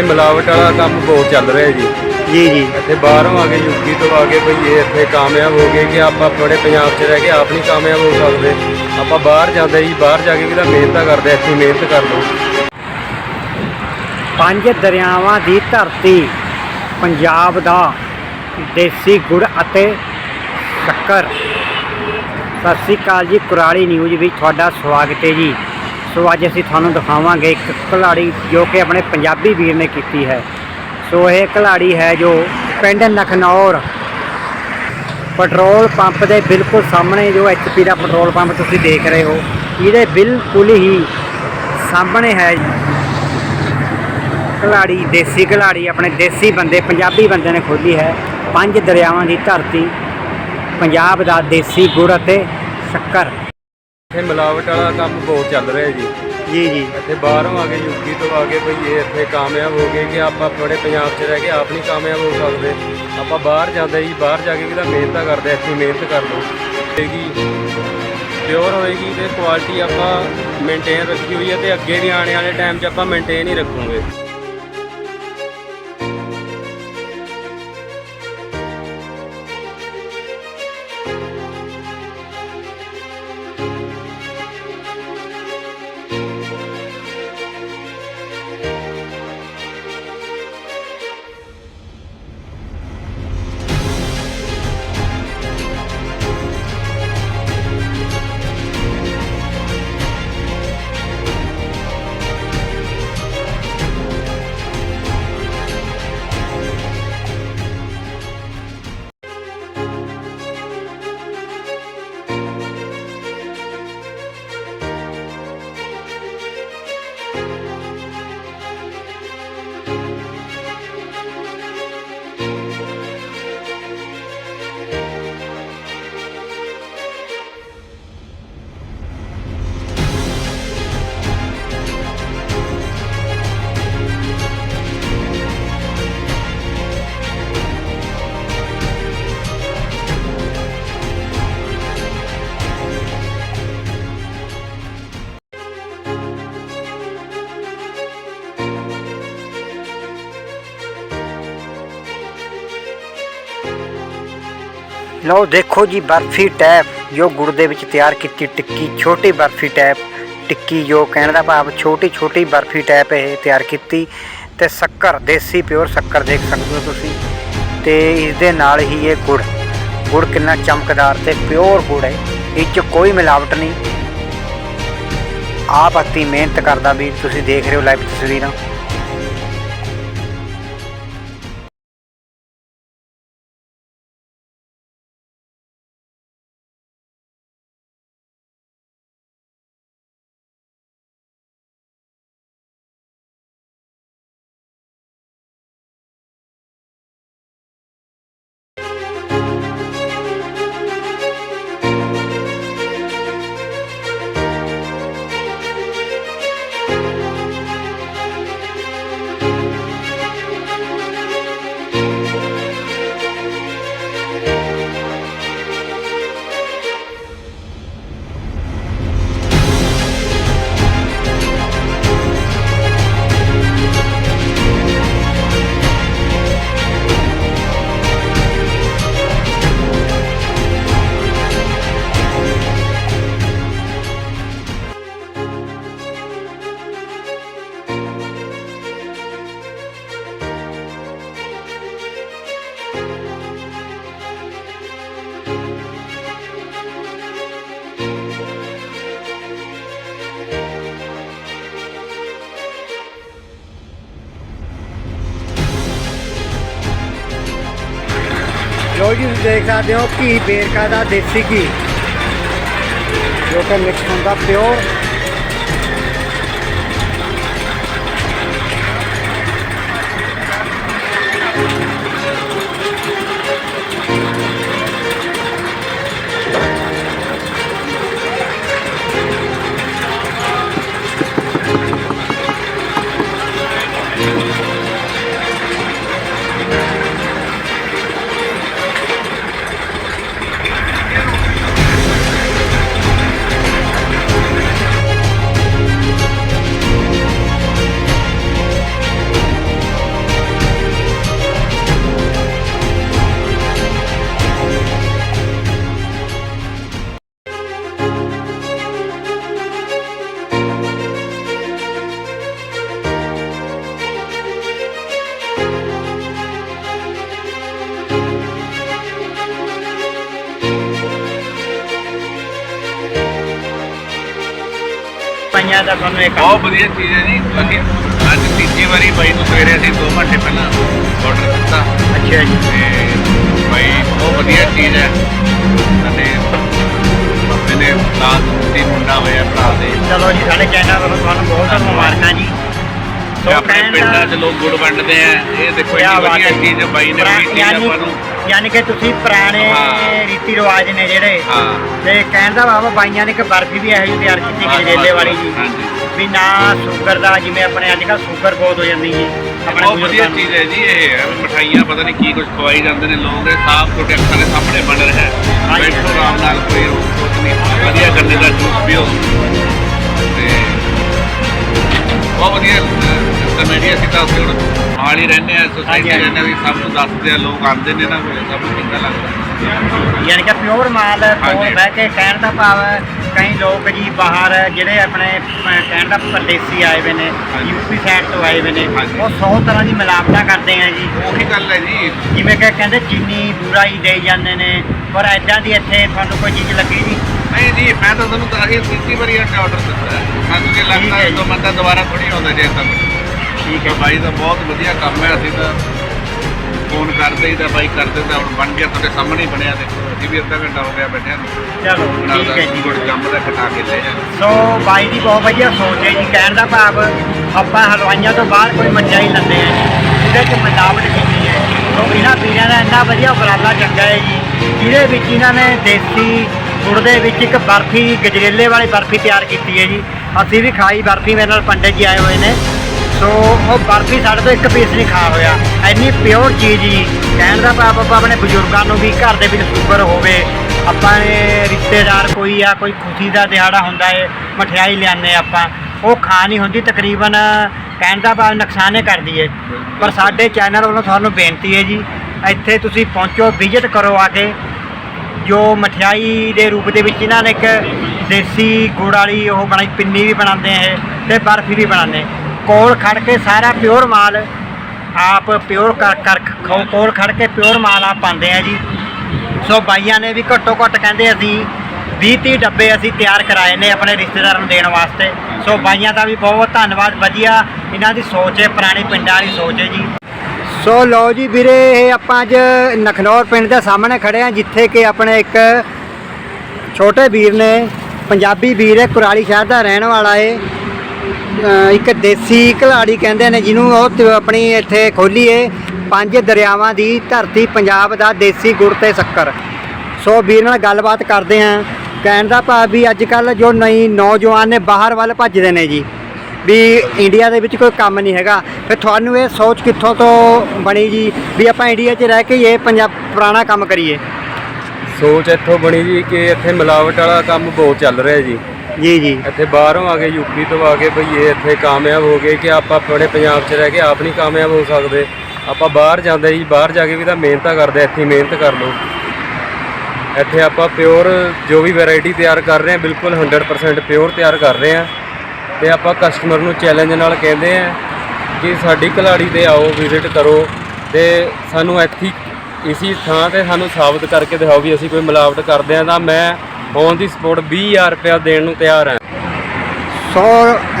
ਇੱਥੇ ਮਿਲਾਵਟ ਵਾਲਾ ਕੰਮ ਬਹੁਤ ਚੱਲ ਰਿਹਾ ਜੀ। ਜੀ ਜੀ। ਇੱਥੇ ਬਾਹਰੋਂ ਆ ਕੇ ਯੂਪੀ ਤੋਂ ਆ ਕੇ ਭਈਏ ਇੱਥੇ ਕਾਮਯਾਬ ਹੋ ਗਏ ਕਿ ਆਪਾਂ ਆਪਣੇ ਪੰਜਾਬ 'ਚ ਰਹਿ ਕੇ ਆਪ ਨਹੀਂ ਕਾਮਯਾਬ ਹੋ ਸਕਦੇ। ਆਪਾਂ ਬਾਹਰ ਜਾਂਦੇ ਜੀ ਬਾਹਰ ਜਾ ਕੇ ਵੀ ਤਾਂ ਮਿਹਨਤ ਕਰਦੇ ਇੱਥੇ ਮਿਹਨਤ ਕਰ ਲਓ। ਪੰਜ ਦਰਿਆਵਾਂ ਦੀ ਧਰਤੀ ਪੰਜਾਬ ਦਾ ਦੇਸੀ ਗੁੜ ਅਤੇ ਸ਼ੱਕਰ। ਸਤਿ ਸ੍ਰੀ ਅਕਾਲ ਜੀ ਕੁਰਾਲੀ ਨਿਊਜ਼ ਵਿੱਚ ਤੁਹਾਡਾ ਸਵਾਗਤ ਹੈ ਜੀ। ਸੋ ਅੱਜ ਅਸੀਂ ਤੁਹਾਨੂੰ ਦਿਖਾਵਾਂਗੇ ਇੱਕ ਘਲਾੜੀ ਜੋ ਕਿ ਆਪਣੇ ਪੰਜਾਬੀ ਵੀਰ ਨੇ ਕੀਤੀ ਹੈ। ਸੋ ਇਹ ਘਲਾੜੀ ਹੈ ਜੋ ਪਿੰਡ ਲਖਨੌਰ ਪੈਟਰੋਲ ਪੰਪ ਦੇ ਬਿਲਕੁਲ ਸਾਹਮਣੇ ਜੋ ਐਚਪੀ ਦਾ ਪੈਟਰੋਲ ਪੰਪ ਤੁਸੀਂ ਦੇਖ ਰਹੇ ਹੋ। ਇਹਦੇ ਬਿਲਕੁਲ ਹੀ ਸਾਹਮਣੇ ਹੈ ਕਲਾੜੀ ਦੇਸੀ ਘਲਾੜੀ ਆਪਣੇ ਦੇਸੀ ਬੰਦੇ, ਪੰਜਾਬੀ ਬੰਦੇ ਨੇ ਖੋਲੀ ਹੈ। ਪੰਜ ਦਰਿਆਵਾਂ ਦੀ ਧਰਤੀ, ਪੰਜਾਬ ਦਾ ਦੇਸੀ ਗੁੜ ਅਤੇ ਸ਼ੱਕਰ। ਇੱਥੇ ਮਿਲਾਵਟ ਵਾਲਾ ਕੰਮ ਬਹੁਤ ਚੱਲ ਰਿਹਾ ਜੀ। ਜੀ ਜੀ। ਇੱਥੇ ਬਾਹਰੋਂ ਆ ਕੇ ਯੂਪੀ ਤੋਂ ਆ ਕੇ ਭਈਏ ਇੱਥੇ ਕਾਮਯਾਬ ਹੋ ਗਏ ਕਿ ਆਪਾਂ ਆਪਣੇ ਪੰਜਾਬ 'ਚ ਰਹਿ ਕੇ ਆਪ ਨਹੀਂ ਕਾਮਯਾਬ ਹੋ ਸਕਦੇ। ਆਪਾਂ ਬਾਹਰ ਜਾਂਦੇ ਜੀ ਬਾਹਰ ਜਾ ਕੇ ਵੀ ਤਾਂ ਮਿਹਨਤ ਕਰਦੇ ਇੱਥੇ ਮਿਹਨਤ ਕਰ ਲਓ। ਹੋਏਗੀ ਪਿਓਰ ਹੋਏਗੀ ਤੇ ਕੁਆਲਿਟੀ ਆਪਾਂ ਮੇਨਟੇਨ ਰੱਖੀ ਹੋਈ ਹੈ ਤੇ ਅੱਗੇ ਵੀ ਆਉਣ ਵਾਲੇ ਟਾਈਮ 'ਚ ਆਪਾਂ ਮੇਨਟੇਨ ਹੀ ਰੱਖੂਗੇ। ਲਓ ਦੇਖੋ ਜੀ ਬਰਫੀ ਟੈਪ। ਜੋ ਗੁੜ ਦੇ ਵਿੱਚ ਤਿਆਰ ਕੀਤੀ ਟਿੱਕੀ, ਛੋਟੀ ਬਰਫੀ ਟੈਪ। ਟਿੱਕੀ ਜੋ ਕਹਿਣ ਦਾ ਭਾਵ ਛੋਟੀ ਛੋਟੀ ਬਰਫੀ ਟੈਪ ਇਹ ਤਿਆਰ ਕੀਤੀ। ਤੇ ਸ਼ੱਕਰ, ਦੇਸੀ ਪਿਓਰ ਸ਼ੱਕਰ ਦੇਖ ਸਕਦੇ ਹੋ ਤੁਸੀਂ। ਤੇ ਇਸ ਦੇ ਨਾਲ ਹੀ ਇਹ ਗੁੜ। ਗੁੜ ਕਿੰਨਾ ਚਮਕਦਾਰ ਤੇ ਪਿਓਰ ਗੁੜ ਹੈ। ਇਹ 'ਚ ਕੋਈ ਮਿਲਾਵਟ ਨਹੀਂ। ਆਪ ਅਤੀ ਮਿਹਨਤ ਕਰਦਾ ਵੀ ਤੁਸੀਂ ਦੇਖ ਰਹੇ ਹੋ ਲਾਈਵ ਤਸਵੀਰਾਂ। ਲੋ ਜੀ ਤੁਸੀਂ ਦੇਖ ਸਕਦੇ ਹੋ ਘੀ ਬੇਰਕਾ ਦਾ ਦੇਸੀ ਘੀ, ਜੋ ਕਿ ਮਿਕਸ ਹੁੰਦਾ ਪਿਓਰ ਤੁਹਾਨੂੰ ਇਹ ਬਹੁਤ ਵਧੀਆ ਚੀਜ਼ ਹੈ ਜੀ। ਅਸੀਂ ਅੱਜ ਤੀਜੀ ਵਾਰੀ ਬਾਈ ਨੂੰ ਸਵੇਰੇ ਅਸੀਂ 2 ਘੰਟੇ ਪਹਿਲਾਂ ਆਰਡਰ ਦਿੱਤਾ। ਅੱਛਾ ਜੀ। ਤੇ ਬਾਈ ਬਹੁਤ ਵਧੀਆ ਚੀਜ਼ ਹੈ। ਅਤੇ ਮੈਨੇ ਲਾਲ ਦੀ ਮੁੰਡਾ ਹੋਇਆ ਭਰਾ ਦੇ। ਚਲੋ ਜੀ ਸਾਡੇ ਚੈਨਲ ਵੱਲੋਂ ਤੁਹਾਨੂੰ ਬਹੁਤ ਬਹੁਤ ਮੁਬਾਰਕਾਂ ਜੀ। ਆਪਣੇ ਪਿੰਡਾਂ 'ਚ ਲੋਕ ਗੁੜ ਵੰਡਦੇ ਆ। ਇਹ ਦੇਖੋ ਬਾਤ ਵਧੀਆ। ਚੀਜ਼ ਹੈ ਬਾਈ ਨੇ ਵੀ ਚੀਜ਼ ਆਪਾਂ ਨੂੰ। ਯਾਨੀ ਕਿ ਤੁਸੀਂ ਪੁਰਾਣੇ ਹਾਂ। ਰੀਤੀ ਰਿਵਾਜ ਨੇ ਜਿਹੜੇ ਹਾਂ। ਤੇ ਕਹਿਣ ਦਾ ਬਾਬਾ ਬਾਈਆਂ ਨੇ ਇੱਕ ਬਰਫੀ ਵੀ ਇਹੋ ਜਿਹੀ ਤਿਆਰ ਕੀਤੀ ਗਜਰੇਲੇ ਵਾਲੀ ਜੀ। ਹਾਂਜੀ। ਵੀ ਨਾ ਸ਼ੂਗਰ ਦਾ ਜਿਵੇਂ ਆਪਣੇ ਅੱਜ ਕੱਲ੍ਹ ਸ਼ੂਗਰ ਬਹੁਤ ਹੋ ਜਾਂਦੀ ਜੀ। ਆਪਣੇ ਬਹੁਤ ਵਧੀਆ ਬਜ਼ੁਰਗਾਂ ਨੂੰ। ਚੀਜ਼ ਹੈ ਜੀ ਇਹ। ਹੈ ਵੀ ਮਠਾਈਆਂ ਪਤਾ ਨਹੀਂ ਕੀ ਕੁਝ ਖਵਾਈ ਜਾਂਦੇ ਨੇ ਲੋਕ ਇਹ ਸਾਫ਼ ਤੁਹਾਡੇ ਅੱਖਾਂ ਦੇ ਸਾਹਮਣੇ ਬਣ ਰਿਹਾ ਹੈ। ਹਾਂਜੀ। ਬੈਠੋ ਆਰਾਮ ਨਾਲ ਕੋਈ ਸੋਚ ਨਹੀਂ। ਵਧੀਆ ਗੰਨੇ ਦਾ ਜੂਸ ਪੀਓ। ਤੇ ਬਹੁਤ ਵਧੀਆ ਕਮੇਡੀ ਅਸੀਂ ਤਾਂ ਉੱਥੇ ਹੁਣ ਨਾਲ ਹੀ ਰਹਿੰਦੇ ਆ ਸੋਸਾਇਟੀ। ਰਹਿੰਦੇ ਆ ਵੀ ਸਭ ਨੂੰ ਦੱਸਦੇ ਆ ਲੋਕ ਆਉਂਦੇ ਨੇ ਨਾ ਕੋਲੇ ਸਭ ਨੂੰ ਚੰਗਾ ਲੱਗਦਾ ਯਾਨੀ ਕਿ ਪਿਓਰ ਮਾਲ ਹਾਂਜੀ। ਬਹਿ ਕੇ ਕਹਿਣ ਦਾ ਭਾਵ ਹੈ, ਕਈ ਲੋਕ ਜੀ ਬਾਹਰ ਜਿਹੜੇ ਆਪਣੇ ਕਹਿਣ ਦਾ ਪਰਦੇਸੀ ਆਏ ਹੋਏ ਨੇ। ਯੂਪੀ ਸਾਈਡ ਤੋਂ ਆਏ ਹੋਏ ਨੇ। ਉਹ 100 ਤਰ੍ਹਾਂ ਦੀ ਮਿਲਾਵਟਾਂ ਕਰਦੇ ਆ ਜੀ ਉਹੀ ਗੱਲ ਹੈ ਜੀ ਜਿਵੇਂ ਕਿ ਕਹਿੰਦੇ ਚੀਨੀ ਬੂਰਾ ਹੀ ਦੇਈ ਜਾਂਦੇ ਨੇ ਪਰ ਐਦਾਂ ਦੀ ਇੱਥੇ ਤੁਹਾਨੂੰ ਕੋਈ ਚੀਜ਼ ਲੱਗੀ ਜੀ ਨਹੀਂ ਜੀ ਮੈਂ ਤਾਂ ਤੁਹਾਨੂੰ ਤਾਂ ਇਹ ਤੀਜੀ ਵਾਰੀ ਆਰਡਰ ਦਿੱਤਾ ਹੈ ਸਾਨੂੰ ਜੇ ਠੀਕ ਲੱਗਦਾ ਹੈ। ਤਾਂ ਬੰਦਾ ਦੁਬਾਰਾ ਥੋੜੀ ਆਉਂਦਾ ਜੇ ਤਾਂ ਠੀਕ ਕਿ ਬਾਈ ਦਾ ਬਹੁਤ ਵਧੀਆ ਕੰਮ ਹੈ। ਅਸੀਂ ਤਾਂ ਫੋਨ ਕਰਦੇ ਹੀ ਤਾਂ ਬਾਈ ਕਰਦੇ ਤਾਂ ਹੁਣ ਬਣ ਗਿਆ ਤੁਹਾਡੇ ਸਾਹਮਣੇ ਹੀ ਬਣਿਆ ਦੇਖੋ ਅਸੀਂ ਵੀ ਅੱਧਾ ਘੰਟਾ ਹੋ ਗਿਆ ਬੈਠਿਆਂ ਨੂੰ। ਚਲੋ ਨਾਲ ਠੀਕ ਦਾ ਹੈ ਜੀ। ਗੁੜ ਜੰਮ ਦਾ ਕਟਾ ਕੇ ਲੈ ਜਾ ਸੋ ਬਾਈ ਦੀ ਬਹੁਤ ਵਧੀਆ ਸੋਚ ਹੈ ਜੀ। ਕਹਿਣ ਦਾ ਭਾਵ ਆਪਾਂ ਹਲਵਾਈਆਂ ਤੋਂ ਬਾਅਦ ਕੋਈ ਮਠਿਆਈ ਲੈਂਦੇ ਆ ਜਿਹਦੇ 'ਚ ਮਿਲਾਵਟ ਕੀਤੀ ਹੈ ਸੋ ਇਹਨਾਂ ਵੀਰਾਂ ਦਾ ਇੰਨਾ ਵਧੀਆ ਉਪਰਾਲਾ ਚੰਗਾ ਹੈ ਜੀ। ਜਿਹਦੇ ਵਿੱਚ ਇਹਨਾਂ ਨੇ ਦੇਸੀ ਗੁੜ ਦੇ ਵਿੱਚ ਇੱਕ ਬਰਫੀ ਗਜਰੇਲੇ ਵਾਲੀ ਬਰਫੀ ਤਿਆਰ ਕੀਤੀ ਹੈ ਜੀ। ਅਸੀਂ ਵੀ ਖਾਈ ਬਰਫੀ ਮੇਰੇ ਨਾਲ ਪੰਡਿਤ ਜੀ ਆਏ ਹੋਏ ਨੇ। ਸੋ ਉਹ ਬਰਫੀ ਸਾਡੇ ਤੋਂ ਇੱਕ ਪੀਸ ਨਹੀਂ ਖਾ ਹੋਇਆ। ਇੰਨੀ ਪਿਓਰ ਚੀਜ਼ ਜੀ। ਕਹਿਣ ਦਾ ਭਾਵ ਆਪਾਂ ਆਪਣੇ ਬਜ਼ੁਰਗਾਂ ਨੂੰ ਵੀ ਘਰ ਦੇ ਵਿੱਚ ਸ਼ੂਗਰ ਹੋਵੇ, ਆਪਾਂ ਨੇ ਰਿਸ਼ਤੇਦਾਰ ਕੋਈ ਆ, ਕੋਈ ਖੁਸ਼ੀ ਦਾ ਦਿਹਾੜਾ ਹੁੰਦਾ ਏ, ਮਠਿਆਈ ਲਿਆਨੇ ਆਪਾਂ, ਉਹ ਖਾ ਨਹੀਂ ਹੁੰਦੀ, ਤਕਰੀਬਨ ਕਹਿਣ ਦਾ ਭਾਵ ਨੁਕਸਾਨੇ ਕਰਦੀ ਏ। ਪਰ ਸਾਡੇ ਚੈਨਲ ਵੱਲੋਂ ਤੁਹਾਨੂੰ ਬੇਨਤੀ ਹੈ ਜੀ, ਇੱਥੇ ਤੁਸੀਂ ਪਹੁੰਚੋ ਵਿਜ਼ਿਟ ਕਰੋ ਆ ਕੇ। ਜੋ ਮਠਿਆਈ ਦੇ ਰੂਪ ਦੇ ਵਿੱਚ ਇਹਨਾਂ ਨੇ ਇੱਕ ਦੇਸੀ ਗੁੜ ਵਾਲੀ, ਉਹ ਬਣਾਈ, ਪਿੰਨੀ ਵੀ ਬਣਾਉਂਦੇ ਆ ਇਹ, ਤੇ ਬਰਫੀ ਵੀ ਬਣਾਉਂਦੇ ਕੋਲ ਖੜ ਕੇ ਸਾਰਾ ਪਿਓਰ ਮਾਲ ਆਪ ਪਿਓਰ ਕਰ ਕਰ ਖੋ- ਕੋਲ ਖੜ ਕੇ ਪਿਓਰ ਮਾਲ ਆਪ ਪਾਉਂਦੇ ਆ ਜੀ। ਸੋ ਬਾਈਆਂ ਨੇ ਵੀ ਘੱਟੋ ਘੱਟ ਕਹਿੰਦੇ ਅਸੀਂ 20 30 ਡੱਬੇ ਅਸੀਂ ਤਿਆਰ ਕਰਾਏ ਨੇ ਆਪਣੇ ਰਿਸ਼ਤੇਦਾਰਾਂ ਨੂੰ ਦੇਣ ਵਾਸਤੇ। ਸੋ ਬਾਈਆਂ ਦਾ ਵੀ ਬਹੁਤ ਧੰਨਵਾਦ, ਵਧੀਆ ਇਹਨਾਂ ਦੀ ਸੋਚ ਹੈ, ਪੁਰਾਣੇ ਪਿੰਡਾਂ ਵਾਲੀ ਸੋਚ ਹੈ ਜੀ। ਸੋ ਲਓ ਜੀ ਵੀਰੇ, ਇਹ ਆਪਾਂ ਅੱਜ ਨਖਨੌਰ ਪਿੰਡ ਦੇ ਸਾਹਮਣੇ ਖੜੇ ਆ ਜਿੱਥੇ ਕਿ ਆਪਣੇ ਇੱਕ ਛੋਟੇ ਵੀਰ ਨੇ, ਪੰਜਾਬੀ ਵੀਰ ਹੈ, ਕੁਰਾਲੀ ਸ਼ਹਿਰ ਦਾ ਰਹਿਣ ਵਾਲਾ ਹੈ। ਇੱਕ ਦੇਸੀ ਘਲਾੜੀ ਕਹਿੰਦੇ ਨੇ ਜਿਹਨੂੰ ਉਹ ਆਪਣੀ ਇੱਥੇ ਖੋਲੀ ਏ, ਪੰਜ ਦਰਿਆਵਾਂ ਦੀ ਧਰਤੀ ਪੰਜਾਬ ਦਾ ਦੇਸੀ ਗੁੜ ਤੇ ਸ਼ੱਕਰ। ਸੋ ਵੀਰ ਨਾਲ ਗੱਲਬਾਤ ਕਰਦੇ ਹਾਂ ਕਹਿਣ ਦਾ ਭਾਵ ਵੀ ਅੱਜ ਕੱਲ ਜੋ ਨਈ ਨੌਜਵਾਨ ਨੇ ਬਾਹਰ ਵੱਲ ਭੱਜਦੇ ਨੇ ਜੀ, ਵੀ ਇੰਡੀਆ ਦੇ ਵਿੱਚ ਕੋਈ ਕੰਮ ਨਹੀਂ ਹੈਗਾ। ਫਿਰ ਤੁਹਾਨੂੰ ਇਹ ਸੋਚ ਕਿੱਥੋਂ ਤੋਂ ਬਣੀ ਜੀ, ਵੀ ਆਪਾਂ ਇੰਡੀਆ 'ਚ ਰਹਿ ਕੇ ਹੀ ਇਹ ਪੰਜਾਬ ਪੁਰਾਣਾ ਕੰਮ ਕਰੀਏ? ਸੋਚ ਇੱਥੋਂ ਬਣੀ ਜੀ ਕਿ ਇੱਥੇ ਮਿਲਾਵਟ ਵਾਲਾ ਕੰਮ ਬਹੁਤ ਚੱਲ ਰਿਹਾ ਜੀ। ਜੀ ਜੀ। ਇੱਥੇ ਬਾਹਰੋਂ ਆ ਕੇ ਯੂਪੀ ਤੋਂ ਆ ਕੇ ਭਈਏ ਇੱਥੇ ਕਾਮਯਾਬ ਹੋ ਗਏ ਕਿ ਆਪਾਂ ਆਪਣੇ ਪੰਜਾਬ 'ਚ ਰਹਿ ਕੇ ਆਪ ਨਹੀਂ ਕਾਮਯਾਬ ਹੋ ਸਕਦੇ। ਆਪਾਂ ਬਾਹਰ ਜਾਂਦੇ ਜੀ, ਬਾਹਰ ਜਾ ਕੇ ਵੀ ਤਾਂ ਮਿਹਨਤਾਂ ਕਰਦੇ ਇੱਥੇ ਮਿਹਨਤ ਕਰ ਲਓ। ਇੱਥੇ ਆਪਾਂ ਪਿਓਰ ਜੋ ਵੀ ਵੈਰਾਈਟੀ ਤਿਆਰ ਕਰ ਰਹੇ ਹਾਂ ਬਿਲਕੁਲ 100% ਪਿਓਰ ਤਿਆਰ ਕਰ ਰਹੇ ਹਾਂ ਤੇ ਆਪਾਂ ਕਸਟਮਰ ਨੂੰ ਚੈਲੰਜ ਨਾਲ ਕਹਿੰਦੇ ਆ ਕਿ ਸਾਡੀ ਕਲਾੜੀ ਤੇ ਆਓ ਵਿਜ਼ਿਟ ਕਰੋ। ਤੇ ਸਾਨੂੰ ਇੱਥੇ ਇਸੀ ਥਾਂ ਤੇ ਸਾਨੂੰ ਸਾਬਤ ਕਰਕੇ ਦਿਖਾਓ ਵੀ ਅਸੀਂ ਕੋਈ ਮਿਲਾਵਟ ਕਰਦੇ ਆ ਤਾਂ ਮੈਂ ਔਨ ਦੀ ਸਪੋਰਟ 20000 ਰੁਪਇਆ ਦੇਣ ਨੂੰ ਤਿਆਰ ਹਾਂ ਸੋ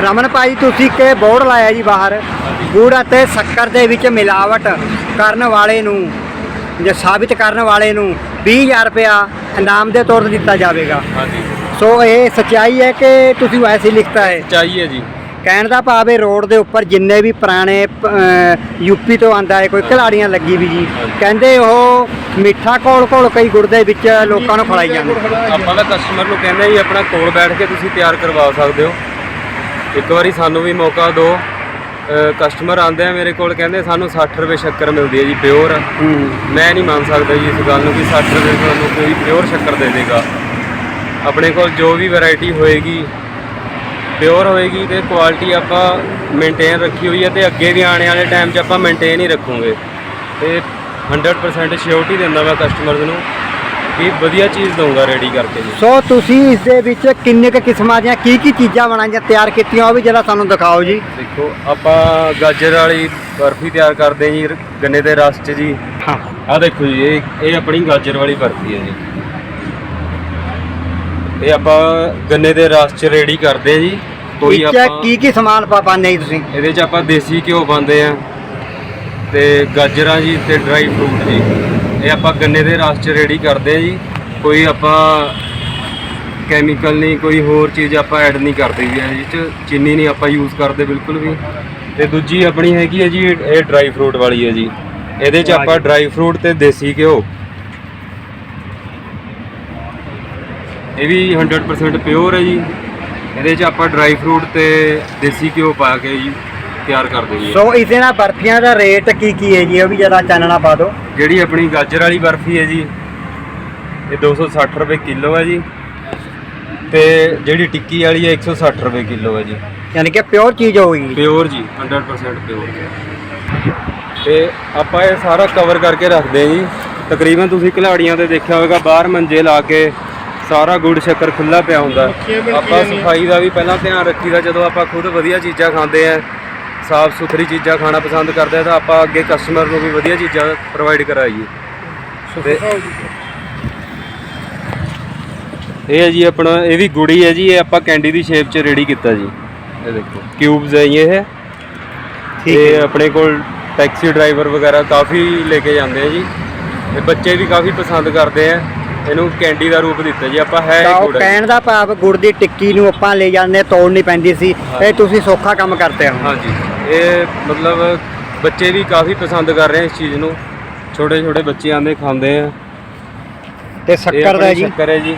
ਰਮਨ ਭਾਈ ਤੁਸੀਂ ਕਿ ਬੋਰਡ ਲਾਇਆ ਜੀ ਬਾਹਰ? ਗੁੜ ਅਤੇ ਸ਼ੱਕਰ ਦੇ ਵਿੱਚ ਮਿਲਾਵਟ ਕਰਨ ਵਾਲੇ ਨੂੰ ਜਾਂ ਸਾਬਿਤ ਕਰਨ ਵਾਲੇ ਨੂੰ 20000 ਰੁਪਇਆ ਇਨਾਮ ਦੇ ਤੌਰ ਤੇ ਦਿੱਤਾ ਜਾਵੇਗਾ। ਹਾਂਜੀ। ਸੋ ਇਹ ਸੱਚਾਈ ਹੈ ਕਿ ਤੁਸੀਂ ਵੈਸੇ ਹੀ ਲਿਖਤਾ ਹੈ? ਚਾਹੀਏ ਜੀ। ਕਹਿਣ ਦਾ ਭਾਵ ਇਹ ਰੋਡ ਦੇ ਉੱਪਰ ਜਿੰਨੇ ਵੀ ਪੁਰਾਣੇ ਯੂਪੀ ਤੋਂ ਆਂਦਾ ਹੈ, ਕੋਈ ਖਿਲਾੜੀਆਂ ਲੱਗੀ ਵੀ ਜੀ। ਕਹਿੰਦੇ ਉਹ ਮਿੱਠਾ ਕੋਲ ਕੋਲ ਕਈ ਗੁੜ ਦੇ ਵਿੱਚ ਲੋਕਾਂ ਨੂੰ ਖਿਲਾਈ ਜਾਂਦੇ। ਆਪਾਂ ਤਾਂ ਕਸਟਮਰ ਨੂੰ ਕਹਿੰਦੇ ਜੀ, ਆਪਣਾ ਕੋਲ ਬੈਠ ਕੇ ਤੁਸੀਂ ਤਿਆਰ ਕਰਵਾ ਸਕਦੇ ਹੋ। ਇੱਕ ਵਾਰੀ ਸਾਨੂੰ ਵੀ ਮੌਕਾ ਦਿਓ। ਕਸਟਮਰ ਆਉਂਦੇ ਆ ਮੇਰੇ ਕੋਲ, ਕਹਿੰਦੇ ਸਾਨੂੰ 60 ਰੁਪਏ ਸ਼ੱਕਰ ਮਿਲਦੀ ਹੈ ਜੀ ਪਿਓਰ ਮੈਂ ਨਹੀਂ ਮੰਨ ਸਕਦਾ ਜੀ ਇਸ ਗੱਲ ਨੂੰ ਕਿ 60 ਰੁਪਏ ਤੁਹਾਨੂੰ ਕੋਈ ਪਿਓਰ ਸ਼ੱਕਰ ਦੇ ਦੇਗਾ। ਆਪਣੇ ਕੋਲ ਜੋ ਵੀ ਵੈਰਾਈਟੀ ਹੋਏਗੀ ਪਿਓਰ ਹੋਏਗੀ ਤੇ ਕੁਆਲਿਟੀ ਆਪਾਂ ਮੇਨਟੇਨ ਰੱਖੀ ਹੋਈ ਹੈ ਤੇ ਅੱਗੇ ਵੀ ਆਉਣ ਵਾਲੇ ਟਾਈਮ 'ਚ ਆਪਾਂ ਮੇਨਟੇਨ ਹੀ ਰੱਖੂਗੇ। ਤੇ 100% ਸਿਓਰਟੀ ਦਿੰਦਾ ਮੈਂ ਕਸਟਮਰਸ ਨੂੰ ਕਿ ਵਧੀਆ ਚੀਜ਼ ਦਊਂਗਾ ਰੈਡੀ ਕਰਕੇ ਜੀ। ਸੋ ਤੁਸੀਂ ਇਸ ਦੇ ਵਿੱਚ ਕਿੰਨੇ ਕੁ ਕਿਸਮਾਂ ਦੀਆਂ ਕੀ ਕੀ ਚੀਜ਼ਾਂ ਬਣਾਈਆਂ ਤਿਆਰ ਕੀਤੀਆਂ ਉਹ ਵੀ ਜਰਾ ਸਾਨੂੰ ਦਿਖਾਓ ਜੀ। ਦੇਖੋ ਆਪਾਂ ਗਾਜਰ ਵਾਲੀ ਬਰਫੀ ਤਿਆਰ ਕਰਦੇ ਹਾਂ ਜੀ ਗੰਨੇ ਦੇ ਰਸ 'ਚ ਜੀ। ਹਾਂ। ਆ ਦੇਖੋ ਜੀ ਇਹ ਇਹ ਆਪਣੀ ਗਾਜਰ ਵਾਲੀ ਬਰਫੀ ਹੈ ਜੀ। ਇਹ ਆਪਾਂ ਗੰਨੇ ਦੇ ਰਸ 'ਚ ਰੈਡੀ ਕਰਦੇ ਜੀ। ਕੋਈ ਇਹ 'ਚ ਆਪਾਂ ਕੀ ਕੀ ਸਮਾਨ ਪਾ ਪਾਉਂਦੇ ਜੀ ਤੁਸੀਂ? ਇਹਦੇ 'ਚ ਆਪਾਂ ਦੇਸੀ ਘਿਓ ਪਾਉਂਦੇ ਆ ਤੇ ਗਾਜਰਾਂ ਜੀ ਤੇ ਡਰਾਈ ਫਰੂਟ ਜੀ। ਇਹ ਆਪਾਂ ਗੰਨੇ ਦੇ ਰਸ 'ਚ ਰੈਡੀ ਕਰਦੇ ਆ ਜੀ। ਕੋਈ ਆਪਾਂ ਕੈਮੀਕਲ ਨਹੀਂ ਕੋਈ ਹੋਰ ਚੀਜ਼ ਆਪਾਂ ਐਡ ਨਹੀਂ ਕਰਦੇ ਜੀ ਇਹਦੇ 'ਚ ਚੀਨੀ ਨਹੀਂ ਆਪਾਂ ਯੂਜ਼ ਕਰਦੇ ਬਿਲਕੁਲ ਵੀ। ਤੇ ਦੂਜੀ ਆਪਣੀ ਹੈਗੀ ਹੈ ਜੀ ਇਹ ਡਰਾਈ ਫਰੂਟ ਵਾਲੀ ਹੈ ਜੀ। ਇਹਦੇ 'ਚ ਆਪਾਂ ਡਰਾਈ ਫਰੂਟ ਤੇ ਦੇਸੀ ਘਿਓ। ਇਹ ਵੀ 100% ਪਿਓਰ ਹੈ ਜੀ। ਇਹਦੇ 'ਚ ਆਪਾਂ ਡਰਾਈ ਫਰੂਟ ਤੇ ਦੇਸੀ ਘਿਓ ਪਾ ਕੇ ਜੀ ਤਿਆਰ ਕਰਦੇ ਜੀ। ਸੋ ਇਸੇ ਨਾਲ ਬਰਫੀਆਂ ਦਾ ਰੇਟ ਕੀ ਕੀ ਹੈ ਜੀ ਉਹ ਵੀ ਜਰਾ ਚਾਨਣਾ ਪਾ ਦਿਓ। ਜਿਹੜੀ ਆਪਣੀ ਗਾਜਰ ਵਾਲੀ ਬਰਫੀ ਹੈ ਜੀ ਇਹ 260 ਰੁਪਏ ਕਿਲੋ ਹੈ ਜੀ ਤੇ ਜਿਹੜੀ ਟਿੱਕੀ ਵਾਲੀ ਹੈ 160 ਰੁਪਏ ਕਿਲੋ ਹੈ ਜੀ। ਯਾਨੀ ਕਿ ਪਿਓਰ ਚੀਜ਼ ਹੋਊਗੀ ਪਿਓਰ ਜੀ। 100% ਪਿਓਰ ਤੇ ਆਪਾਂ ਇਹ ਸਾਰਾ ਕਵਰ ਕਰਕੇ ਰੱਖਦੇ ਹਾਂ ਜੀ। ਤਕਰੀਬਨ ਤੁਸੀਂ ਘਲਾੜੀਆਂ ਤੇ ਦੇਖਿਆ ਹੋਵੇਗਾ ਬਾਹਰ ਮੰਜੇ ਲਾ ਕੇ ਸਾਰਾ ਗੁੜ ਸ਼ੱਕਰ ਖੁੱਲਾ ਪਿਆ ਹੁੰਦਾ। ਆਪਾਂ ਸਫ਼ਾਈ ਦਾ ਵੀ ਪਹਿਲਾਂ ਧਿਆਨ ਰੱਖੀਦਾ ਜਦੋਂ ਆਪਾਂ ਖੁਦ ਵਧੀਆ ਚੀਜ਼ਾਂ ਖਾਂਦੇ ਆ ਸਾਫ਼ ਸੁਥਰੀ ਚੀਜ਼ਾਂ ਖਾਣਾ ਪਸੰਦ ਕਰਦੇ ਆ ਤਾਂ ਆਪਾਂ ਅੱਗੇ ਕਸਟਮਰ ਨੂੰ ਵੀ ਵਧੀਆ ਚੀਜ਼ਾਂ ਪ੍ਰੋਵਾਈਡ ਕਰਾਈਏ। ਇਹ ਹੈ ਜੀ ਆਪਣਾ ਇਹ ਵੀ ਗੁੜੀ ਹੈ ਜੀ ਇਹ ਆਪਾਂ ਕੈਂਡੀ ਦੀ ਸ਼ੇਪ 'ਚ ਰੈਡੀ ਕੀਤਾ ਜੀ। ਇਹ ਦੇਖੋ ਕਿਊਬਸ ਹੈ ਇਹ। ਠੀਕ ਤੇ ਹੈ ਆਪਣੇ ਕੋਲ ਟੈਕਸੀ ਡਰਾਈਵਰ ਵਗੈਰਾ ਕਾਫੀ ਲੈ ਕੇ ਜਾਂਦੇ ਆ ਜੀ। ਤੇ ਬੱਚੇ ਵੀ ਕਾਫੀ ਪਸੰਦ ਕਰਦੇ ਆ। ਇਹਨੂੰ ਕੈਂਡੀ ਦਾ ਰੂਪ ਦਿੱਤਾ ਜੀ ਆਪਾਂ ਹੈ ਤਾਂ ਇਹ ਉਹ ਗੁੜ। ਕਹਿਣ ਦਾ ਭਾਵ ਗੁੜ ਦੀ ਟਿੱਕੀ ਨੂੰ ਆਪਾਂ ਲੈ ਜਾਂਦੇ ਤੋੜਨੀ ਪੈਂਦੀ ਸੀ। ਇਹ ਤੁਸੀਂ ਸੌਖਾ ਕੰਮ ਕਰਦੇ ਹੋ। ਹਾਂਜੀ। ਇਹ ਮਤਲਬ ਬੱਚੇ ਵੀ ਕਾਫੀ ਪਸੰਦ ਕਰ ਰਹੇ ਆ ਇਸ ਚੀਜ਼ ਨੂੰ। ਛੋਟੇ ਛੋਟੇ ਬੱਚੇ ਆਂਦੇ ਖਾਂਦੇ ਆ। ਤੇ ਇਹ ਸ਼ੱਕਰ ਦਾ ਆਪਣੀ ਜੀ। ਸ਼ੱਕਰ ਹੈ ਜੀ।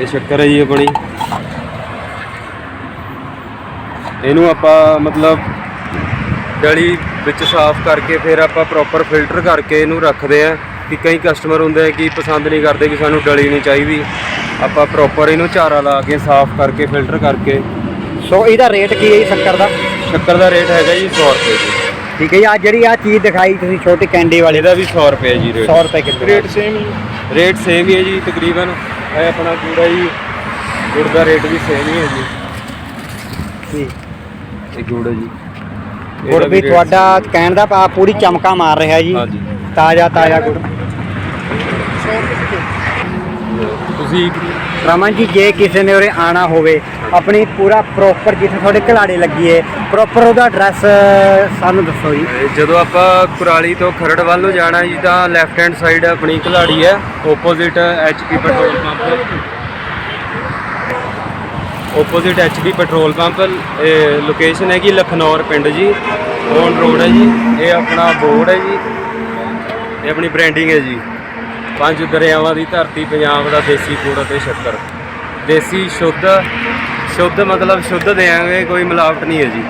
ਇਹ ਸ਼ੱਕਰ ਹੈ ਜੀ ਆਪਣੀ। ਇਹਨੂੰ ਆਪਾਂ ਮਤਲਬ ਡਲੀ ਵਿੱਚ ਸਾਫ਼ ਕਰਕੇ ਫਿਰ ਆਪਾਂ ਪ੍ਰੋਪਰ ਫਿਲਟਰ ਕਰਕੇ ਇਹਨੂੰ ਰੱਖਦੇ ਆ। ਕਿ ਕਈ ਕਸਟਮਰ ਹੁੰਦੇ ਆ ਕਿ ਪਸੰਦ ਨਹੀਂ ਕਰਦੇ ਕਿ ਸਾਨੂੰ ਡਲੀ ਨਹੀਂ ਚਾਹੀਦੀ। ਆਪਾਂ ਪ੍ਰੋਪਰ ਇਹਨੂੰ ਝਾਰਾ ਲਾ ਕੇ ਸਾਫ਼ ਕਰਕੇ ਫਿਲਟਰ ਕਰਕੇ। ਸੋ ਇਹਦਾ ਰੇਟ ਕੀ ਹੈ ਜੀ ਸ਼ੱਕਰ ਦਾ? ਸ਼ੱਕਰ ਦਾ ਰੇਟ ਹੈਗਾ ਜੀ 100 ਰੁਪਏ ਜੀ। ਠੀਕ ਹੈ ਜੀ ਆ ਜਿਹੜੀ ਆ ਚੀਜ਼ ਦਿਖਾਈ ਤੁਸੀਂ ਛੋਟੀ ਕੈਂਡੀ ਵਾਲੀ। ਇਹਦਾ ਵੀ 100 ਰੁਪਏ ਜੀ ਰੇਟ 100 ਰੁਪਏ ਕਿਲੋ ਰੇਟ ਸੇਮ ਹੀ ਰੇਟ ਸੇਮ ਹੀ ਹੈ ਜੀ ਤਕਰੀਬਨ। ਇਹ ਆਪਣਾ ਗੁੜ ਜੀ ਗੁੜ ਦਾ ਰੇਟ ਵੀ ਸੇਮ ਹੀ ਹੈ ਜੀ। ਠੀਕ ਇਹ ਗੁੜ ਜੀ। ਗੁੜ ਵੀ ਤੁਹਾਡਾ ਕਹਿਣ ਦਾ ਪੂਰੀ ਚਮਕਾ ਮਾਰ ਰਿਹਾ ਜੀ। ਤਾਜ਼ਾ ਤਾਜ਼ਾ ਗੁੜ। ਤੁਸੀਂ ਰਮਨ ਜੀ, ਜੇ ਕਿਸੇ ਨੇ ਉਰੇ ਆਣਾ ਹੋਵੇ, ਆਪਣੀ ਪੂਰਾ ਪ੍ਰੋਪਰ ਜਿੱਥੇ ਤੁਹਾਡੇ ਘਲਾੜੇ ਲੱਗੀ ਹੈ ਪ੍ਰੋਪਰ ਉਹਦਾ ਐਡਰੈਸ ਸਾਨੂੰ ਦੱਸੋ ਜੀ। ਜਦੋਂ ਆਪਾਂ ਕੁਰਾਲੀ ਤੋਂ ਖਰੜ ਵੱਲ ਨੂੰ ਜਾਣਾ ਜੀ, ਤਾਂ ਲੈਫਟ ਹੈਂਡ ਸਾਈਡ ਆਪਣੀ ਘਲਾੜੀ ਹੈ opposite HP petrol pump opposite HP petrol pump ਇਹ ਲੋਕੇਸ਼ਨ ਹੈਗੀ ਲਖਨੌਰ ਪਿੰਡ ਜੀ ਔਨ ਰੋਡ ਹੈ ਜੀ, ਇਹ ਆਪਣਾ ਬੋਰਡ ਹੈ ਜੀ, ਇਹ ਆਪਣੀ ਬ੍ਰਾਂਡਿੰਗ ਹੈ ਜੀ। ਪੰਜ ਦਰਿਆਵਾਂ ਦੀ ਧਰਤੀ, ਪੰਜਾਬ ਦਾ ਦੇਸੀ ਗੁੜ ਅਤੇ ਸ਼ੱਕਰ। ਦੇਸੀ ਸ਼ੁੱਧ ਸ਼ੁੱਧ ਮਤਲਬ ਸ਼ੁੱਧ ਦੇਾਂਗੇ ਕੋਈ ਮਿਲਾਵਟ ਨਹੀਂ ਹੈ ਜੀ।